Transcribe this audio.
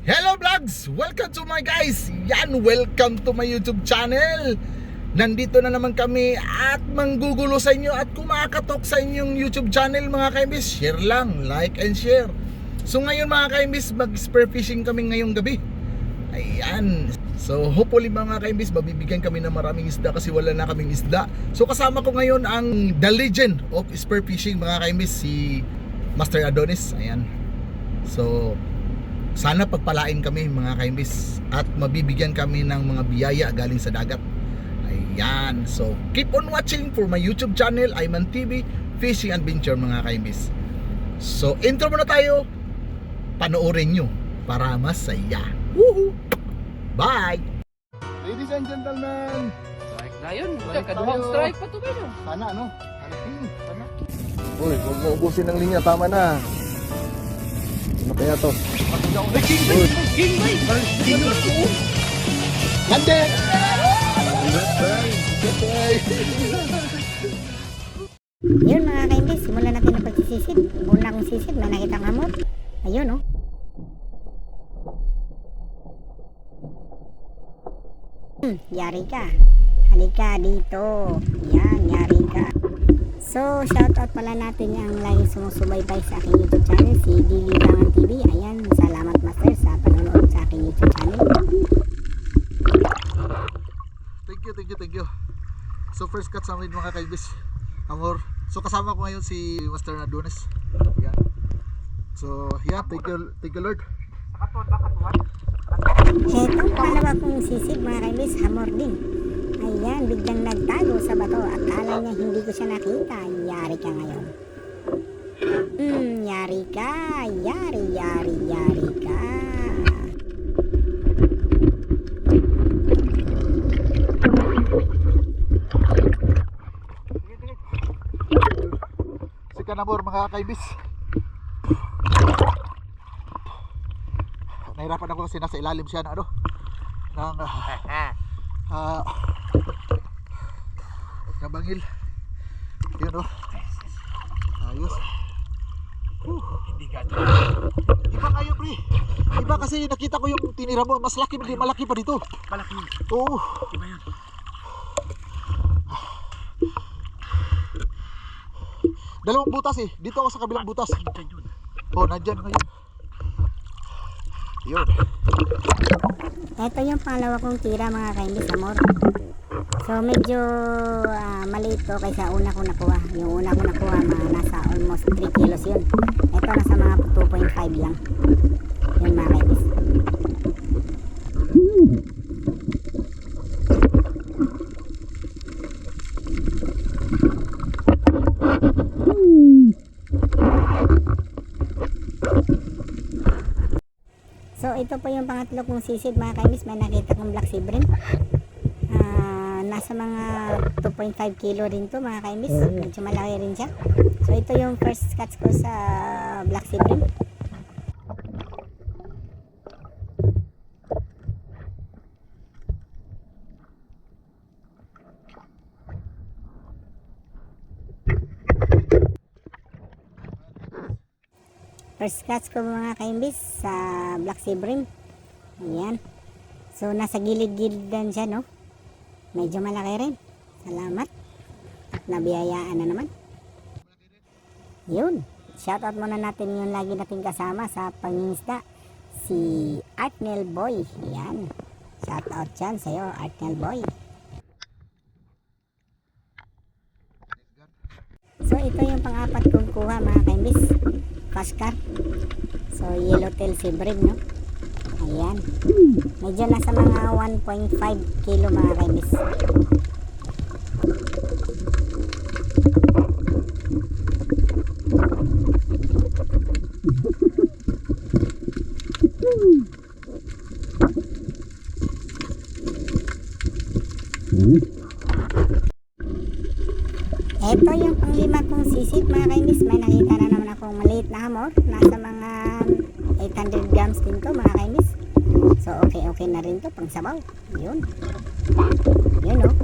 Hello vlogs! Welcome to my guys! Yan, welcome to my YouTube channel! Nandito na naman kami at manggugulo sa inyo at kumakatok sa inyong YouTube channel mga kaimbis. Share lang, like and share. So ngayon mga kaimbis, mag-spear fishing kami ngayong gabi. Ayan. So hopefully mga kaimbis, mabibigyan kami ng maraming isda kasi wala na kaming isda. So kasama ko ngayon ang the legend of spear fishing mga kaimbis, si Master Adonis. Ayan. So sana pagpalain kami mga kaimbis at mabibigyan kami ng mga biyaya galing sa dagat. Ayan. So, keep on watching for my YouTube channel, Ayman TV, Fishing Adventure mga kaimbis. So, intro muna tayo. Panoorin nyo para masaya. Woohoo! Bye! Ladies and gentlemen, Strike na yun. Kaduhang strike pa to ba yun? sana ano? Hanapin, sana. Uy, huwag mo ubusin ng linya. Tama na. Ano kaya to? King Bay! King Bay! King Bay! Lande! Yun mga kaimbis, simulan natin ang pagsisisid. Una kong sisid, may nakita hamot. Ayun oh. Hmm, yari ka. Halika dito. Yan, yari. So, shoutout pala natin yung laging sumusubaybay sa aking YouTube channel, si Dili Bangan TV. Ayan, salamat master sa panonood sa aking YouTube channel. Thank you, thank you, thank you. So first cut sa amin mga kaibis. Amor. So kasama ko ngayon si Master Adonis. Yan. So yeah, thank you, thank you Lord. Hetong pangalawa kong sisig mga kaimbis, hamor din. Ayan, biglang nagtago sa bato. Akala niya hindi ko siya nakita. Yari ka ngayon. Hmm, yari ka. Yari, yari, yari ka. Si Kanamor mga kaibis. Nahirapan ako kasi nasa ilalim siya na ano ng ah nabangil. Yun oh. Ayos. Hindi ka Iba kayo pre. Iba kasi nakita ko yung tinira mo mas laki hindi malaki pa dito. Malaki yun. Oo. Iba yun. Dalawang butas eh. Dito ako sa kabilang butas. Oh, nandyan ngayon. Yun. Ito yung pangalawa kong tira mga kaimbis, hamor. So, medyo ah, maliit to kaysa una ko nakuha. Yung una ko nakuha, mga nasa almost 3 kilos yun. Ito nasa mga 2.5 lang. Yun mga kaimbis. So ito po yung pangatlo kong sisid mga kaimis. May nakita kong black sea bream. Ah, nasa mga 2.5 kilo rin to mga kaimis. Medyo malaki rin siya. So ito yung first catch ko sa black sea First catch ko mga kaimbis sa Black Sea Bream. Ayan. So nasa gilid-gilid din siya no. Medyo malaki rin. Salamat. At nabiyayaan na naman. Yun. Shoutout muna natin yung lagi nating kasama sa pangingisda. Si Artnel Boy. Ayan. Shoutout dyan sa'yo Artnel Boy. So ito yung pang-apat kong kuha mga kaimbis. Pascar. So yellowtail sea bream no. Ayan. Medyo nasa mga 1.5 kilo mga kaimbis. Ito yung panglima kong sisid mga kaimis. May nakita na akong maliit na hamor. Nasa mga 800 grams din to mga kaimis. So okay okay na rin to pang sabaw. Yun. Yun oh.